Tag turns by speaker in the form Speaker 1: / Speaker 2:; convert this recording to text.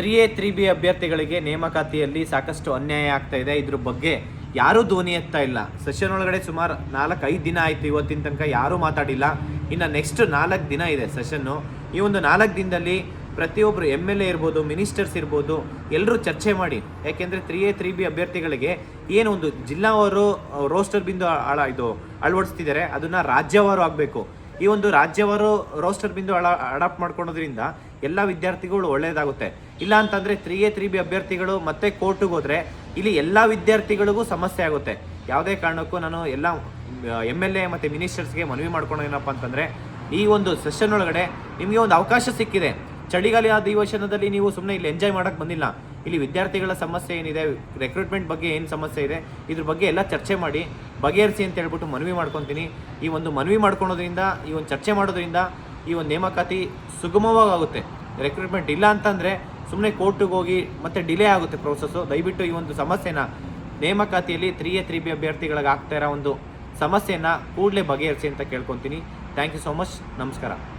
Speaker 1: Three A three B ಅಭ್ಯರ್ಥಿಗಳಿಗೆ ನೇಮಕಾತಿಯಲ್ಲಿ ಸಾಕಷ್ಟು ಅನ್ಯಾಯ ಆಗ್ತಾ ಇದೆ. ಇದ್ರ ಬಗ್ಗೆ ಯಾರೂ ಧ್ವನಿ ಎತ್ತಾ ಇಲ್ಲ. ಸೆಷನ್ ಒಳಗಡೆ ಸುಮಾರು ನಾಲ್ಕು ಐದು ದಿನ ಆಯಿತು ಇವತ್ತಿನ ತನಕ ಯಾರೂ ಮಾತಾಡಿಲ್ಲ. ಇನ್ನು ನೆಕ್ಸ್ಟ್ ನಾಲ್ಕು ದಿನ ಇದೆ ಸೆಷನ್ನು. ಈ ಒಂದು ನಾಲ್ಕು ದಿನದಲ್ಲಿ ಪ್ರತಿಯೊಬ್ಬರು ಎಂ ಎಲ್ ಎ ಇರ್ಬೋದು, ಮಿನಿಸ್ಟರ್ಸ್ ಇರ್ಬೋದು ಎಲ್ಲರೂ ಚರ್ಚೆ ಮಾಡಿ. ಯಾಕೆಂದರೆ ತ್ರೀ ಎ ತ್ರೀ ಬಿ ಅಭ್ಯರ್ಥಿಗಳಿಗೆ ಏನು ಒಂದು ಜಿಲ್ಲಾವಾರು ರೋಸ್ಟರ್ ಬಿಂದು ಆಳ ಇದು ಅಳವಡಿಸ್ತಿದ್ದಾರೆ. ಅದನ್ನು ರಾಜ್ಯವಾರು ಆಗಬೇಕು. ಈ ಒಂದು ರಾಜ್ಯವಾರು ರೋಸ್ಟರ್ ಬಿಂದು ಅಳ ಅಡಾಪ್ಟ್ ಮಾಡ್ಕೊಳೋದ್ರಿಂದ ಎಲ್ಲ ವಿದ್ಯಾರ್ಥಿಗಳು ಒಳ್ಳೆಯದಾಗುತ್ತೆ. ಇಲ್ಲ ಅಂತಂದರೆ ತ್ರೀ ಎ ತ್ರೀ ಬಿ ಅಭ್ಯರ್ಥಿಗಳು ಮತ್ತೆ ಕೋರ್ಟಿಗೆ ಹೋದರೆ ಇಲ್ಲಿ ಎಲ್ಲ ವಿದ್ಯಾರ್ಥಿಗಳಿಗೂ ಸಮಸ್ಯೆ ಆಗುತ್ತೆ. ಯಾವುದೇ ಕಾರಣಕ್ಕೂ ನಾನು ಎಲ್ಲ ಎಂ ಎಲ್ ಎ ಮತ್ತು ಮಿನಿಸ್ಟರ್ಸ್ಗೆ ಮನವಿ ಮಾಡ್ಕೊಳೋದೇನಪ್ಪ ಅಂತಂದರೆ, ಈ ಒಂದು ಸೆಷನ್ ಒಳಗಡೆ ನಿಮಗೆ ಒಂದು ಅವಕಾಶ ಸಿಕ್ಕಿದೆ. ಚಳಿಗಾಲ ಅಧಿವೇಶನದಲ್ಲಿ ನೀವು ಸುಮ್ಮನೆ ಇಲ್ಲಿ ಎಂಜಾಯ್ ಮಾಡೋಕ್ಕೆ ಬಂದಿಲ್ಲ. ಇಲ್ಲಿ ವಿದ್ಯಾರ್ಥಿಗಳ ಸಮಸ್ಯೆ ಏನಿದೆ ರೆಕ್ರೂಟ್ಮೆಂಟ್ ಬಗ್ಗೆ ಏನು ಸಮಸ್ಯೆ ಇದೆ, ಇದ್ರ ಬಗ್ಗೆ ಎಲ್ಲ ಚರ್ಚೆ ಮಾಡಿ, ಬಗೆಹರಿಸಿ ಅಂತ ಹೇಳ್ಬಿಟ್ಟು ಮನವಿ ಮಾಡ್ಕೊತೀನಿ. ಈ ಒಂದು ಮನವಿ ಮಾಡ್ಕೊಳೋದ್ರಿಂದ, ಈ ಒಂದು ಚರ್ಚೆ ಮಾಡೋದ್ರಿಂದ ಈ ಒಂದು ನೇಮಕಾತಿ ಸುಗಮವಾಗುತ್ತೆ. ರೆಕ್ರೂಟ್ಮೆಂಟ್ ಇಲ್ಲ ಅಂತಂದರೆ ಸುಮ್ಮನೆ ಕೋರ್ಟಿಗೆ ಹೋಗಿ ಮತ್ತೆ ಡಿಲೇ ಆಗುತ್ತೆ ಪ್ರೋಸೆಸ್ಸು ದಯವಿಟ್ಟು ಈ ಒಂದು ಸಮಸ್ಯೆನ ನೇಮಕಾತಿಯಲ್ಲಿ ತ್ರೀ ಎ ತ್ರೀ ಬಿ ಅಭ್ಯರ್ಥಿಗಳಿಗೆ ಆಗ್ತಾ ಇರೋ ಒಂದು ಸಮಸ್ಯೆಯನ್ನು ಕೂಡಲೇ ಬಗೆಹರಿಸಿ ಅಂತ ಕೇಳ್ಕೊತೀನಿ. ಥ್ಯಾಂಕ್ ಯು ಸೋ ಮಚ್ ನಮಸ್ಕಾರ.